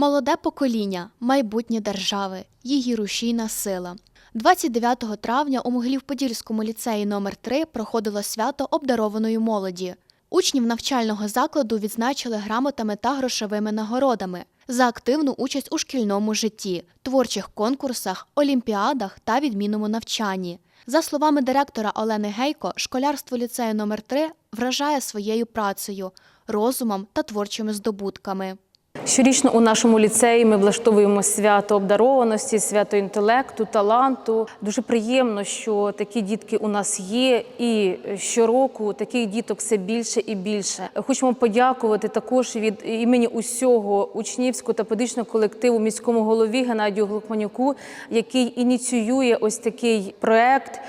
Молоде покоління, майбутнє держави, її рушійна сила. 29 травня у Могилів-Подільському ліцеї номер 3 проходило свято обдарованої молоді. Учнів навчального закладу відзначили грамотами та грошовими нагородами за активну участь у шкільному житті, творчих конкурсах, олімпіадах та відмінному навчанні. За словами директора Олени Гейко, школярство ліцею номер 3 вражає своєю працею, розумом та творчими здобутками. Щорічно у нашому ліцеї ми влаштовуємо свято обдарованості, свято інтелекту, таланту. Дуже приємно, що такі дітки у нас є, і щороку таких діток все більше і більше. Хочемо подякувати також від імені усього учнівського та педагогічного колективу міському голові Геннадію Глухманюку, який ініціює ось такий проект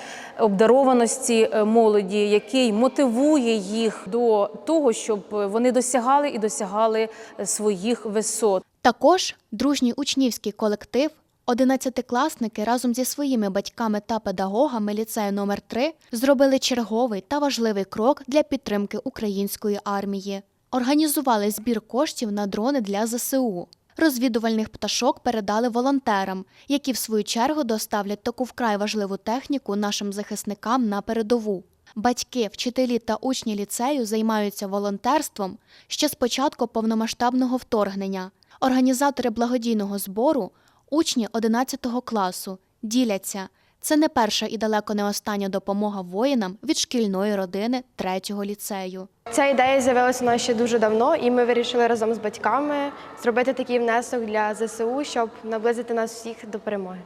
обдарованості е, молоді, який мотивує їх до того, щоб вони досягали і досягали е, своїх висот. Також дружній учнівський колектив, одинадцятикласники разом зі своїми батьками та педагогами ліцею номер 3 зробили черговий та важливий крок для підтримки української армії. Організували збір коштів на дрони для ЗСУ. Розвідувальних пташок передали волонтерам, які в свою чергу доставлять таку вкрай важливу техніку нашим захисникам на передову. Батьки, вчителі та учні ліцею займаються волонтерством ще з початку повномасштабного вторгнення. Організатори благодійного збору, учні 11 класу, діляться. Це не перша і далеко не остання допомога воїнам від шкільної родини третього ліцею. Ця ідея з'явилася у нас ще дуже давно, і ми вирішили разом з батьками зробити такий внесок для ЗСУ, щоб наблизити нас всіх до перемоги.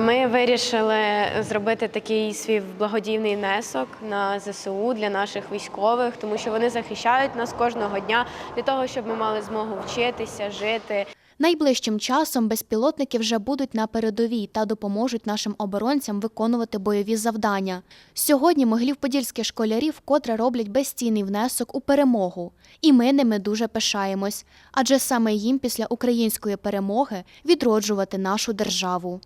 Ми вирішили зробити такий свій благодійний внесок на ЗСУ для наших військових, тому що вони захищають нас кожного дня для того, щоб ми мали змогу вчитися, жити. Найближчим часом безпілотники вже будуть на передовій та допоможуть нашим оборонцям виконувати бойові завдання. Сьогодні могилів-подільські школярі вкотре роблять безцінний внесок у перемогу, і ми ними дуже пишаємось, адже саме їм після української перемоги відроджувати нашу державу.